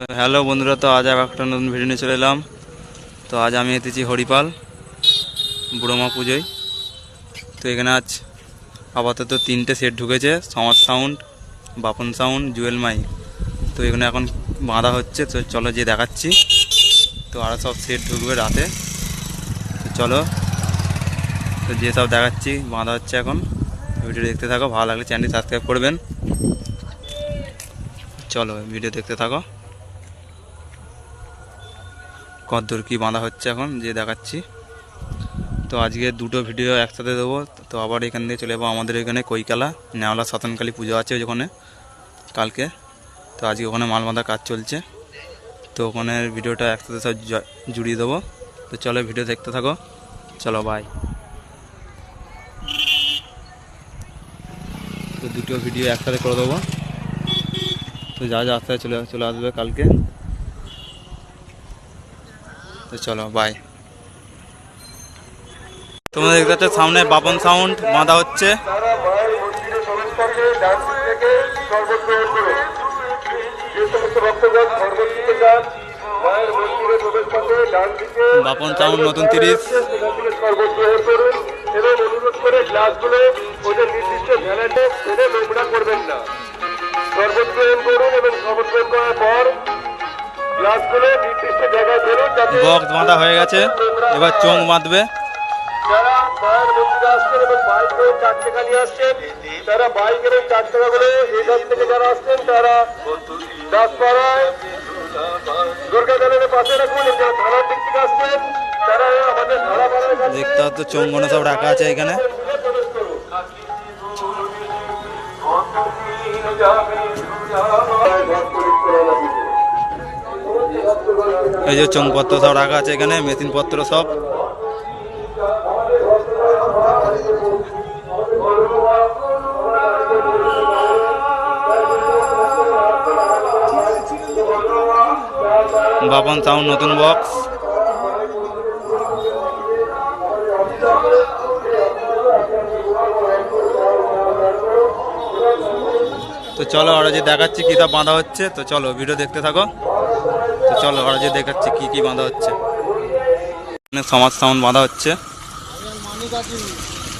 Hello বন্ধুরা, তো আজ আবার একটা নতুন ভিডিও নিয়ে চলে এলাম। তো আজ আমি এসেছি হরিপাল বুড়োমা পুজোয়। তো এখানে আজ আপাতত তিনটে সেট ঢুকেছে, Samaj sound Bapan sound jewel mic. তো এখানে এখন বাঁধা হচ্ছে, তো চলো যে দেখাচ্ছি। তো আরও সব সেট ঢুকবে রাতে। তো চলো, তো যে সব দেখাচ্ছি, বাঁধা হচ্ছে এখন। ভিডিও দেখতে থাকো, ভালো লাগলে চ্যানেলটি সাবস্ক্রাইব করবেন। চলো ভিডিও দেখতে থাকো। কদ্দূর কি বাঁধা হচ্ছে এখন, যে দেখাচ্ছি। তো আজকে দুটো ভিডিও একসাথে দেবো। তো আবার এখান থেকে চলে যাব আমাদের এখানে কৈকালা, নেওয়ালা শতানকালী পুজো আছে ওখানে কালকে। তো আজকে ওখানে মাল বাঁধার কাজ চলছে। তো ওখানে ভিডিওটা একসাথে সব জুড়িয়ে দেবো। তো চলো ভিডিও দেখতে থাকো। চলো বাই তো দুটো ভিডিও একসাথে করে দেবো। তো যা যা আস্তে চলে চলে আসবে কালকে। তো চলো বাই তোমাদের দেখতে পাচ্ছ সামনে বাপন সাউন্ড বাঁধা হচ্ছে। বাপন সাউন্ড নতুন তিরিশ। এবং অনুরোধ করে গ্লাসগুলো ওদের নির্দিষ্ট ভ্যালেটে ফেলে নোংরা করবেন না শরবত করুন এবং শরবত করার পর বক্স বাঁধা হয়ে গেছে। এবার চোখ বাঁধবে। যারা মায়ের মন্দিরে আসছেন এবং বাইক চার নিয়ে আসছেন তারা চার এখান থেকে যারা আসছেন তারা দাসপাড়ায় পাশে রাখুন এবং যারা থানার দিক থেকে আসছেন তারা আমাদের দেখতে চোঙ্গনো সব রাখা আছে এখানে। এই যে চোংপত্র সব রাখা আছে এখানে মেশিন পত্র সব। বাপন সাউন্ড নতুন বক্স তো চলো ওরা যে দেখাচ্ছি কী সব বাঁধা হচ্ছে, তো চলো ভিডিও দেখতে থাকো। তো চলো ওরা যে দেখাচ্ছি কী কী বাঁধা হচ্ছে। সমাজ সাউন্ড বাঁধা হচ্ছে।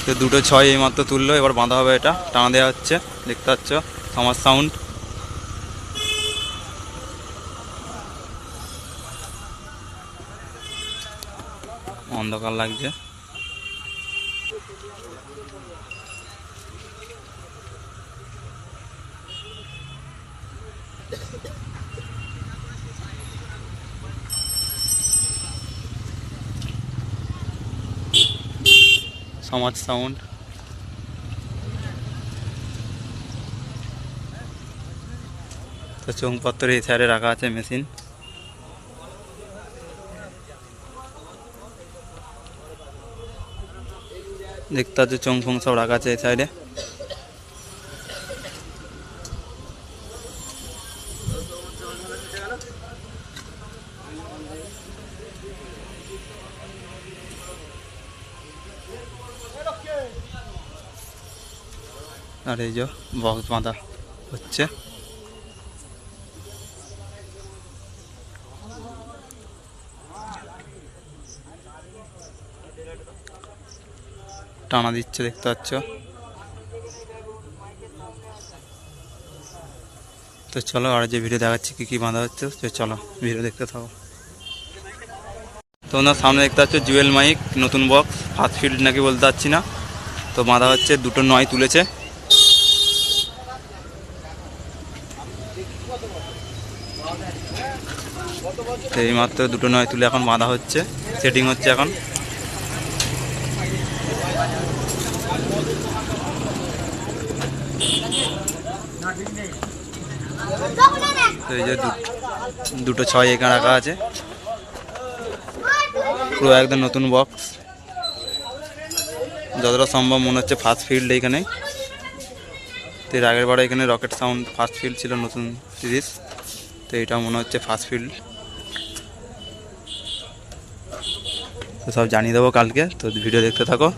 তো দুটো ছয় এইমাত্র তুললো, এবার বাঁধা হবে এটা। টানা দেওয়া হচ্ছে, দেখতে পাচ্ছ, সমাজ সাউন্ড। অন্ধকার লাগছে। সমাজ সাউন্ড। তো চোংপত্র এই সাইডে রাখা আছে মেশিন। দেখতে পাচ্ছ চোং ফোং সব রাখা আছে এই সাইডে আর এই যে বক্স বাঁধা হচ্ছে। টানা দিচ্ছে, দেখতে পাচ্ছ? তো চলো আর যে ভিডিও দেখাচ্ছি কী কী বাঁধা হচ্ছে, তো চলো ভিডিও দেখতে থাকো। তো ওনার সামনে দেখতে পাচ্ছ জুয়েল মাইক, নতুন বক্স ফার্স্ট ফিল্ড নাকি বলতে পারছি না। তো বাঁধা হচ্ছে, দুটো নয় তুলেছে। এই মাত্র দুটো নয় তুলে এখন বাঁধা হচ্ছে। সেটিং হচ্ছে এখন। দুটো ছয় এখানে রাখা আছে। পুরো একদম নতুন বক্স যতটা সম্ভব মনে হচ্ছে ফার্স্ট ফিল্ড এইখানে। তো এর আগের বারে এখানে রকেট সাউন্ড ফার্স্ট ফিল্ড ছিল নতুন সিরিজ তো এটা মনে হচ্ছে ফার্স্ট ফিল্ড সব জানিয়ে দেবো কালকে তো ভিডিও দেখতে থাকো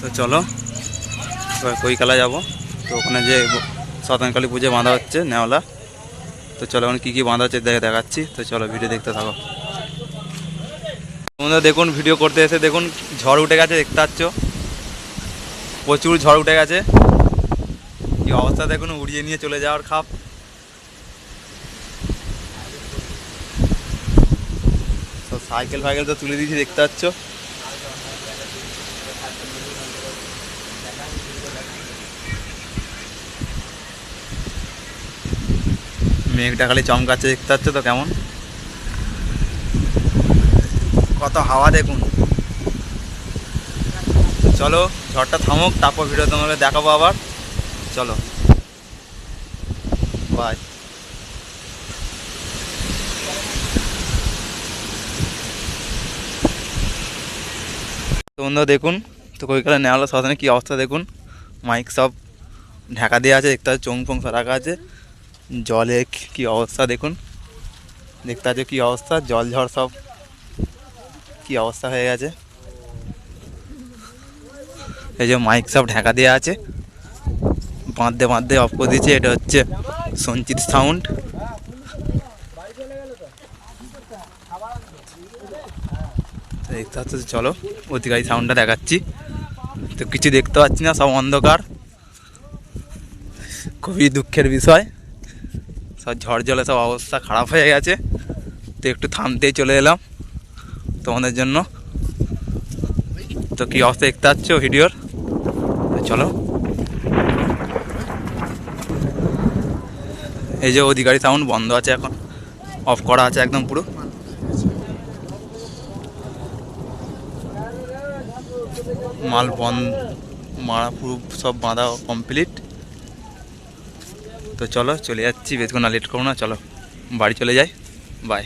তো চলো, এবার কৈকালা যাব। তো ওখানে যে শতানকালী পুজো বাঁধা হচ্ছে, নেওয়ালা। তো চলো ওখানে কী কী বাঁধা হচ্ছে দেখে দেখাচ্ছি। তো চলো, ভিডিও দেখতে থাকো। তোমরা দেখুন, ভিডিও করতে এসে দেখুন, ঝড় উঠে গেছে, দেখতে পাচ্ছ? প্রচুর ঝড় উঠে গেছে। কি অবস্থা, দেখুন, উড়িয়ে নিয়ে চলে যাওয়ার খাপ। তো সাইকেল ফাইকেল তো তুলে দিয়েছি, দেখতে পাচ্ছ? মেঘটা খালি চমকাচ্ছে, দেখতে পাচ্ছ তো কেমন? কত হাওয়া দেখুন। চলো, ঝড়টা থামুক, তারপর ভিডিও তোমাকে দেখাবো আবার। চলো। বাই তো বন্ধুরা, দেখুন, তো কৈকালে নেওয়া হলো কী অবস্থা দেখুন? মাইক সব ঢাকা দেওয়া আছে, দেখতে চোং ফোং রাখা আছে। জলে কি- অবস্থা দেখুন। দেখতে পাচ্ছ কি অবস্থা, জল ঝড় সব কি অবস্থা হয়ে গেছে। এই যে মাইক সব ঢাকা দেওয়া আছে। বাঁধতে বাঁধতে অফ করে দিয়েছে, এটা হচ্ছে সঞ্চিত সাউন্ড দেখতে পাচ্ছ, চলো অতিকারী সাউন্ডটা দেখাচ্ছি। তো কিছু দেখতে পাচ্ছি না, সব অন্ধকার। খুবই দুঃখের বিষয়। সব ঝড় জলে সব অবস্থা খারাপ হয়ে গেছে। তো একটু থামতেই চলে এলাম তোমাদের জন্য। তো কী অবস্থা দেখতে পাচ্ছ ভিডিওর? চলো। এই যে অধিকারী সাউন্ড বন্ধ আছে এখন। অফ করা আছে একদম পুরো। মাল বন্ধ, মারা পুরো সব বাঁধা কমপ্লিট তো চলো চলে যাচ্ছি। বেশিক্ষণ না লেট করো না চলো। বাড়ি চলে যাই। বাই